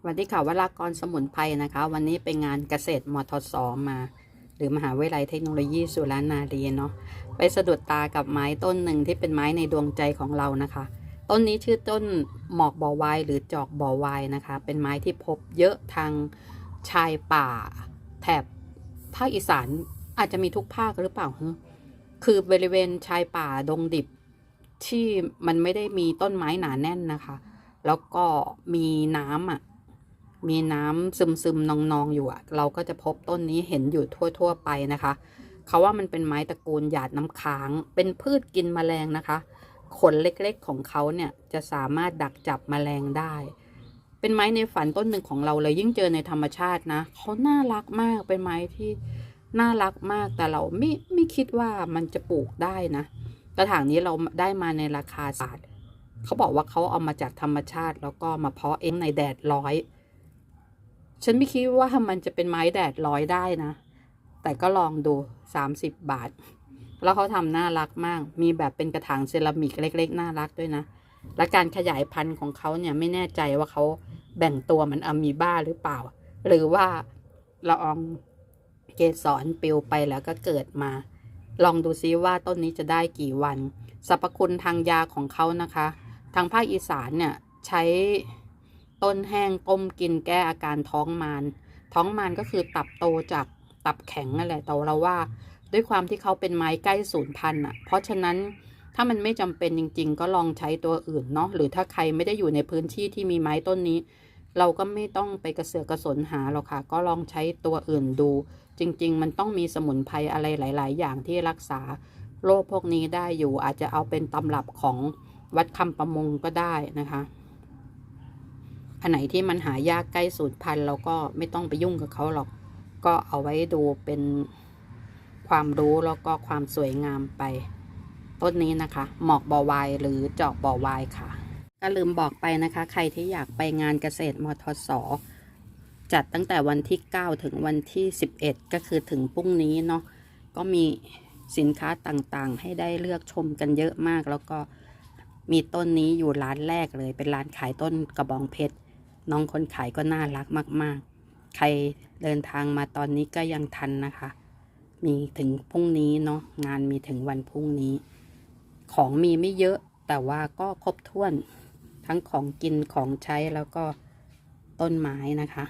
สวัสดีค่ะวรากรสมุนไพรนะคะ วันนี้ไปงานเกษตรมทศมา หรือมหาวิทยาลัยเทคโนโลยีสุรานารีเนาะไปสะดุดตากับไม้ต้นหนึ่งที่เป็นไม้ในดวงใจของเรานะคะ ต้นนี้ชื่อต้นหมอกบ่อวายหรือจอกบ่อวายนะคะ เป็นไม้ที่พบเยอะทางชายป่า แถบภาคอีสานอาจจะมีทุกภาคหรือเปล่าคือบริเวณชายป่าดงดิบที่มันไม่ได้มีต้นไม้หนาแน่นนะคะ แล้วก็มีน้ำอะ มีน้ำซึมซึมๆนองๆอยู่อะเราก็จะพบต้นนี้เห็นอยู่ทั่ว ๆ ไปนะคะ เขาว่ามันเป็นไม้ตระกูลหยาดน้ำค้าง เป็นพืชกินแมลงนะคะ ขนเล็กๆของเขาเนี่ยจะสามารถดักจับแมลงได้ เป็นไม้ในฝันต้นหนึ่งของเราเลยยิ่งเจอในธรรมชาตินะเขาน่ารักมากเป็นไม้ที่น่ารักมากแต่เราไม่ไม่คิดว่ามันจะปลูกได้นะ กระถางนี้เราได้มาในราคาศาสตร์เขาบอกว่าเขาเอามาจากธรรมชาติแล้วก็มาเพาะเองในแดดร้อย ฉันไม่คิดว่ามันจะเป็นไม้แดดร้อยได้นะ แต่ก็ลองดู 30 บาท แล้วเขาทำน่ารักมาก มีแบบเป็นกระถางเซรามิกเล็ก ๆ น่ารักด้วยนะ และการขยายพันธุ์ของเขาเนี่ยไม่แน่ใจว่าเขาแบ่งตัวเหมันอะมีบ้าหรือเปล่า หรือว่าละอองเกสรปลิวไปแล้วก็เกิดมา ลองดูซิว่าต้นนี้จะได้กี่วัน สรรพคุณทางยาของเขานะคะ ทางภาคอีสานเนี่ยใช้ ต้นแห้งต้มกินแก้อาการท้องมารท้องมารก็คือตับโตจากตับแข็งนั่นแหละแต่เราว่า ด้วยความที่เขาเป็นไม้ใกล้สูญพันธุ์อะ เพราะฉะนั้นถ้ามันไม่จำเป็นจริง ๆ ก็ลองใช้ตัวอื่นเนาะหรือถ้าใครไม่ได้อยู่ในพื้นที่ที่มีไม้ต้นนี้ เราก็ไม่ต้องไปกระเสือกกระสนหาหรอกค่ะ ก็ลองใช้ตัวอื่นดู จริง ๆ มันต้องมีสมุนไพรอะไรหลาย ๆ อย่างที่รักษาโรคพวกนี้ได้อยู่ อาจจะเอาเป็นตำรับของวัดคำประมงก็ได้นะคะ นไหนที่มันหายากใกล้สูญพันธุ์เราก็ไม่ต้องไปยุ่งกับเขาหรอก ก็เอาไว้ดูเป็นความรู้แล้วก็ความสวยงามไป ต้นนี้นะคะ หมอกบอวายหรือจาะบอวายค่ะก็ลืมบอกไปนะคะ ใครที่อยากไปงานเกษตรมทศจัดตั้งแต่วันที่ 9 ถึงวันที่ 11 ก็คือถึงพรุ่งนี้เนาะก็มีสินค้าต่างๆ ให้ได้เลือกชมกันเยอะมาก แล้วก็มีต้นนี้อยู่ร้านแรกเลย เป็นร้านขายต้นกระบองเพชร น้องคนขายก็น่ารักมาก ๆ ใครเดินทางมาตอนนี้ก็ยังทันนะคะ มีถึงพรุ่งนี้เนาะงานมีถึงวันพรุ่งนี้ ของมีไม่เยอะแต่ว่าก็ครบถ้วน ทั้งของกินของใช้แล้วก็ต้นไม้นะคะ